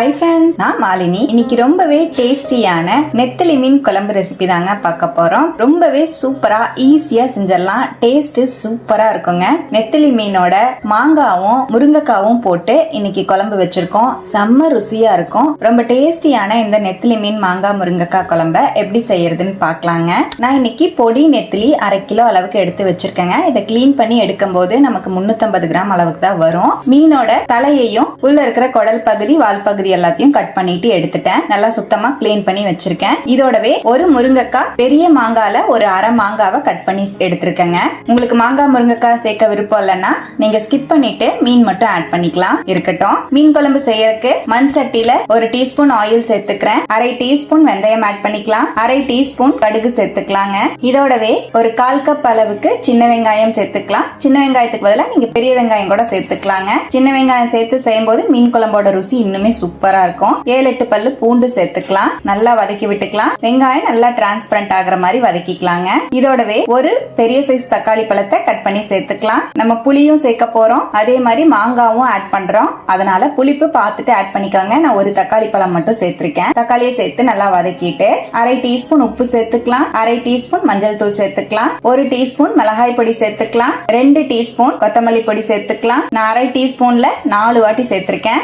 Hi friends நான் மாலினி. இன்னைக்கு ரொம்பவே டேஸ்டியான நெத்தலி மீன் குழம்பு ரெசிபி தாங்க பார்க்க போறோம். ரொம்பவே சூப்பரா ஈஸியா செஞ்சிடலாம். டேஸ்ட் சூப்பரா இருக்குங்க. நெத்தலி மீனோட மாங்காவும் முருங்கைக்காவும் போட்டு இன்னைக்கு குழம்பு வச்சிருக்கோம். செம்ம ருசியா இருக்கும். ரொம்ப டேஸ்டியான இந்த நெத்திலி மீன் மாங்காய் முருங்கைக்காய் குழம்ப எப்படி செய்யறதுன்னு பார்க்கலாங்க. நான் இன்னைக்கு பொடி நெத்திலி அரை கிலோ அளவுக்கு எடுத்து வச்சிருக்கேங்க. இதை க்ளீன் பண்ணி எடுக்கும் போது நமக்கு 350 கிராம் அளவுக்கு தான் வரும். மீனோட தலையையும் உள்ள இருக்கிற குடல் பகுதி வால் பகுதி எல்லாத்தையும் கட் பண்ணிட்டு எடுத்துட்டேன். நல்லா சுத்தமா கிளீன் பண்ணி வச்சிருக்கேன். இதோடவே ஒரு முருங்கைக்காய் பெரிய மாங்கால ஒரு அரை மாங்காவை கட் பண்ணி எடுத்திருக்கேங்க. உங்களுக்கு மாங்காய் முருங்கைக்காய் சேர்க்க விருப்பம் இல்லைன்னா நீங்க ஸ்கிப் பண்ணிட்டு மீன் மட்டும் ஆட் பண்ணிக்கலாம். இருக்கட்டும். மீன் குழம்பு செய்யறதுக்கு மண் சட்டியில ஒரு டீஸ்பூன் ஆயில் சேர்த்துக்கிறேன். அரை டீஸ்பூன் வெந்தயம் ஆட் பண்ணிக்கலாம். அரை டீஸ்பூன் கடுகு சேர்த்துக்கலாங்க. இதோடவே ஒரு கால் கப் அளவுக்கு சின்ன வெங்காயம் சேர்த்துக்கலாம். சின்ன வெங்காயத்துக்கு பதிலாக நீங்க பெரிய வெங்காயம் கூட சேர்த்துக்கலாங்க. சின்ன வெங்காயம் சேர்த்து செய்யும்போது மீன் குழம்போட ருசி இன்னுமே சூப்பர் இருக்கும். ஏழு எட்டு பல்லு பூண்டு சேர்த்துக்கலாம். நல்லா வதக்கி விட்டுக்கலாம். வெங்காயம் நல்லா டிரான்ஸ்பரண்ட் ஆகுற மாதிரி வதக்கிக்கலாங்க. இதோடவே ஒரு பெரிய சைஸ் தக்காளி பழத்தை கட் பண்ணி சேர்த்துக்கலாம். நம்ம புளியும் சேர்க்க போறோம். அதே மாதிரி மாங்காவும் ஆட் பண்றோம். அதனால புளிப்பு பார்த்துட்டு ஆட் பண்ணிக்கோங்க. நான் ஒரு தக்காளி பழம் மட்டும் சேர்த்திருக்கேன். தக்காளியை சேர்த்து நல்லா வதக்கிட்டு அரை டீஸ்பூன் உப்பு சேர்த்துக்கலாம். அரை டீஸ்பூன் மஞ்சள் தூள் சேர்த்துக்கலாம். ஒரு டீஸ்பூன் மிளகாய் பொடி சேர்த்துக்கலாம். ரெண்டு டீஸ்பூன் கொத்தமல்லி பொடி சேர்த்துக்கலாம். நான் அரை டீஸ்பூன்ல நாலு வாட்டி சேர்த்திருக்கேன்.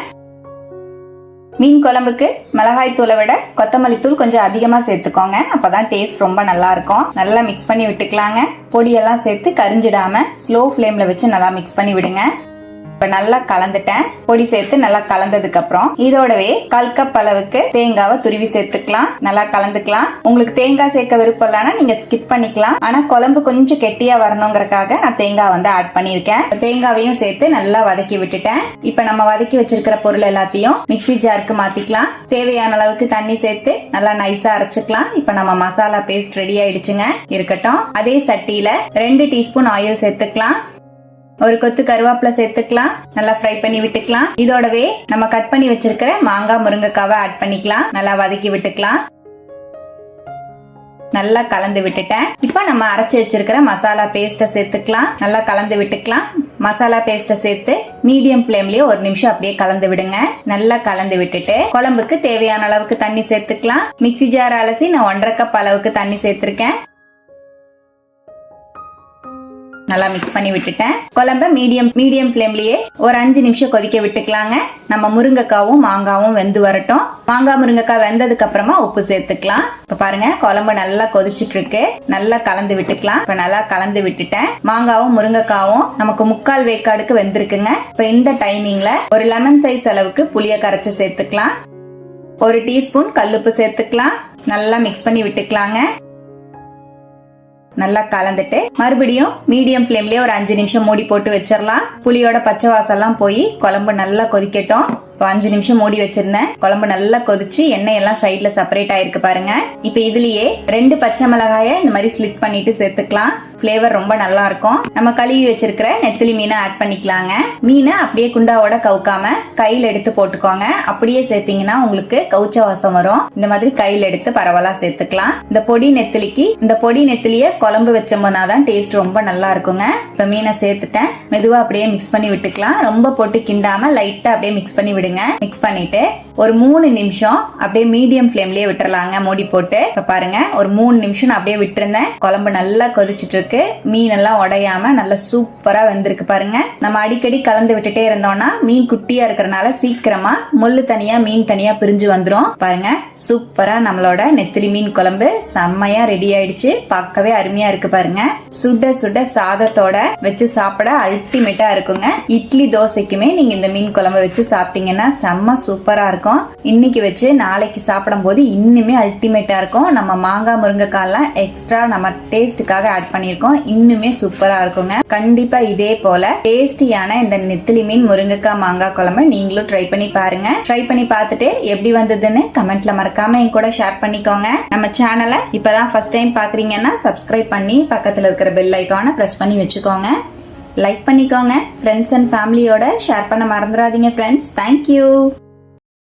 மீன் குழம்புக்கு மிளகாய் தூளை விட கொத்தமல்லி தூள் கொஞ்சம் அதிகமாக சேர்த்துக்கோங்க. அப்பதான் டேஸ்ட் ரொம்ப நல்லா இருக்கும். நல்லா மிக்ஸ் பண்ணி விட்டுக்கலாங்க. பொடியெல்லாம் சேர்த்து கரிஞ்சிடாம ஸ்லோ ஃப்ளேம்ல வச்சு நல்லா மிக்ஸ் பண்ணி விடுங்க. இப்ப நல்லா கலந்துட்டேன். பொடி சேர்த்து நல்லா கலந்ததுக்கு அப்புறம் இதோடவே கால் கப் அளவுக்கு தேங்காவை துருவி சேர்த்துக்கலாம். நல்லா கலந்துக்கலாம். உங்களுக்கு தேங்காய் சேர்க்க விருப்பம் இல்லைன்னா நீங்க ஸ்கிப் பண்ணிக்கலாம். ஆனா குழம்பு கொஞ்சம் கெட்டியா வரணுங்கிறதுக்காக நான் தேங்காய் வந்து ஆட் பண்ணியிருக்கேன். தேங்காவையும் சேர்த்து நல்லா வதக்கி விட்டுட்டேன். இப்ப நம்ம வதக்கி வச்சிருக்கிற பொருள் எல்லாத்தையும் மிக்ஸி ஜாருக்கு மாத்திக்கலாம். தேவையான அளவுக்கு தண்ணி சேர்த்து நல்லா நைஸா அரைச்சுக்கலாம். இப்ப நம்ம மசாலா பேஸ்ட் ரெடி ஆயிடுச்சுங்க. இருக்கட்டும். அதே சட்டியில ரெண்டு டீஸ்பூன் ஆயில் சேர்த்துக்கலாம். ஒரு கொத்து கருவேப்பிலை சேர்த்துக்கலாம். நல்லா ஃப்ரை பண்ணி விட்டுக்கலாம். இதோடவே நம்ம கட் பண்ணி வச்சிருக்கிற மாங்காய் முருங்கைக்காவை ஆட் பண்ணிக்கலாம். நல்லா வதக்கி விட்டுக்கலாம். நல்லா கலந்து விட்டுட்டேன். இப்போ நம்ம அரைச்சு வச்சிருக்கிற மசாலா பேஸ்ட்டை சேர்த்துக்கலாம். நல்லா கலந்து விட்டுக்கலாம். மசாலா பேஸ்ட்டை சேர்த்து மீடியம் ஃப்ளேம்லயே ஒரு நிமிஷம் அப்படியே கலந்து விடுங்க. நல்லா கலந்து விட்டுட்டு குழம்புக்கு தேவையான அளவுக்கு தண்ணி சேர்த்துக்கலாம். மிக்ஸி ஜார் அலசி நான் ஒன்றரை கப் அளவுக்கு தண்ணி சேர்த்திருக்கேன். நல்லா மிக்ஸ் பண்ணி விட்டுட்டேன். குழம்ப மீடியம் மீடியம் ஃப்ளேம்லயே ஒரு அஞ்சு நிமிஷம் கொதிக்க விட்டுக்கலாங்க. நம்ம முருங்கைக்காவும் மாங்காவும் வெந்து வரட்டும். மாங்காய் முருங்கைக்காய் வெந்ததுக்கு அப்புறமா உப்பு சேர்த்துக்கலாம். இப்ப பாருங்க குழம்பு நல்லா கொதிச்சிட்டு இருக்கு நல்லா கலந்து விட்டுக்கலாம். இப்ப நல்லா கலந்து விட்டுட்டேன். மாங்காவும் முருங்கைக்காவும் நமக்கு முக்கால் வேக்காடுக்கு வெந்திருக்குங்க. இப்ப இந்த டைமிங்ல ஒரு லெமன் சைஸ் அளவுக்கு புளிய கரைச்சு சேர்த்துக்கலாம். ஒரு டீஸ்பூன் கல்லுப்பு சேர்த்துக்கலாம். நல்லா மிக்ஸ் பண்ணி விட்டுக்கலாங்க. நல்லா கலந்துட்டு மறுபடியும் மீடியம் ஃப்ளேம்லயே ஒரு அஞ்சு நிமிஷம் மூடி போட்டு வச்சிடலாம் புளியோட பச்சை வாசம்லாம் போய் குழம்பு நல்லா கொதிக்கட்டும். இப்போ அஞ்சு நிமிஷம் மூடி வச்சிருந்தேன். குழம்பு நல்லா கொதிச்சு எண்ணெய் எல்லாம் சைட்ல செப்பரேட் ஆயிருக்கு பாருங்க. இப்போ இதுலயே ரெண்டு பச்சை மிளகாய இந்த மாதிரி ஸ்லிட் பண்ணிட்டு சேர்த்துக்கலாம். ஃப்ளேவர் ரொம்ப நல்லா இருக்கும் நம்ம கழுவி வச்சிருக்கிற நெத்திலி மீனை ஆட் பண்ணிக்கலாங்க. மீனை அப்படியே குண்டாவோட கவுக்காம கையில் எடுத்து போட்டுக்கோங்க. அப்படியே சேர்த்தீங்கன்னா உங்களுக்கு கவுச்ச வாசம் வரும். இந்த மாதிரி கையில் எடுத்து பரவலா சேர்த்துக்கலாம். இந்த பொடி நெத்திலிக்கு இந்த பொடி நெத்திலிய குழம்பு வச்சோம்னா தான் டேஸ்ட் ரொம்ப நல்லா இருக்குங்க இப்போ மீனை சேர்த்துட்டேன். மெதுவாக அப்படியே மிக்ஸ் பண்ணி விட்டுக்கலாம். ரொம்ப போட்டு கிண்டாம லைட்டா அப்படியே மிக்ஸ் பண்ணி விடுங்க. மிக்ஸ் பண்ணிட்டு ஒரு மூணு நிமிஷம் அப்படியே மீடியம் ஃப்ளேம்லயே விட்டுறலாங்க. மூடி போட்டு. இப்போ பாருங்க ஒரு மூணு நிமிஷம் நான் அப்படியே விட்டுருந்தேன். குழம்பு நல்லா கொதிச்சிட்டு இருக்கு. மீன் எல்லாம் உடையாம நல்லா சூப்பரா வெந்திருக்கு பாருங்க. நம்ம அடிக்கடி கலந்து விட்டுட்டே இருந்தோம்னா மீன் குட்டியா இருக்கிறனால சீக்கிரமா முள்ளு தனியா மீன் தனியா பிரிஞ்சு வந்துடும் பாருங்க சூப்பரா நம்மளோட நெத்திலி மீன் குழம்பு செம்மையா ரெடி ஆயிடுச்சு. பார்க்கவே அருமையா இருக்கு பாருங்க. சுட சுட சாதத்தோட வச்சு சாப்பிட அல்டிமேட்டா இருக்குங்க. இட்லி தோசைக்குமே நீங்க இந்த மீன் குழம்பு வச்சு சாப்பிட்டீங்கன்னா செம்ம சூப்பரா இருக்கும். இன்னைக்கு வச்சு நாளைக்கு சாப்பிடும் போது இன்னுமே அல்டிமேட்டா இருக்கும். நம்ம மாங்காய் முருங்கைக்காய்லாம் எக்ஸ்ட்ரா நம்ம டேஸ்ட்டுக்காக ஆட் பண்ணியிருக்கோம் இன்னுமே சூப்பராக இருக்குங்க. கண்டிப்பாக இதே போல டேஸ்டியான இந்த நெத்திலி மீன் முருங்கைக்காய் மாங்காய் குழம்பு நீங்களும் ட்ரை பண்ணி பாருங்க. ட்ரை பண்ணி பார்த்துட்டு எப்படி வந்ததுன்னு கமெண்ட்ல மறக்காம என் கூட ஷேர் பண்ணிக்கோங்க. நம்ம சேனலை இப்பதான் ஃபர்ஸ்ட் டைம் பாக்குறீங்கன்னா சப்ஸ்கிரைப் பண்ணி பக்கத்தில் இருக்கிற பெல் ஐக்கானை ப்ரெஸ் பண்ணி வச்சுக்கோங்க. லைக் பண்ணிக்கோங்க. ஃப்ரெண்ட்ஸ் அண்ட் ஃபேமிலியோட ஷேர் பண்ண மறந்துடாதீங்க ஃப்ரெண்ட்ஸ் தேங்க்யூ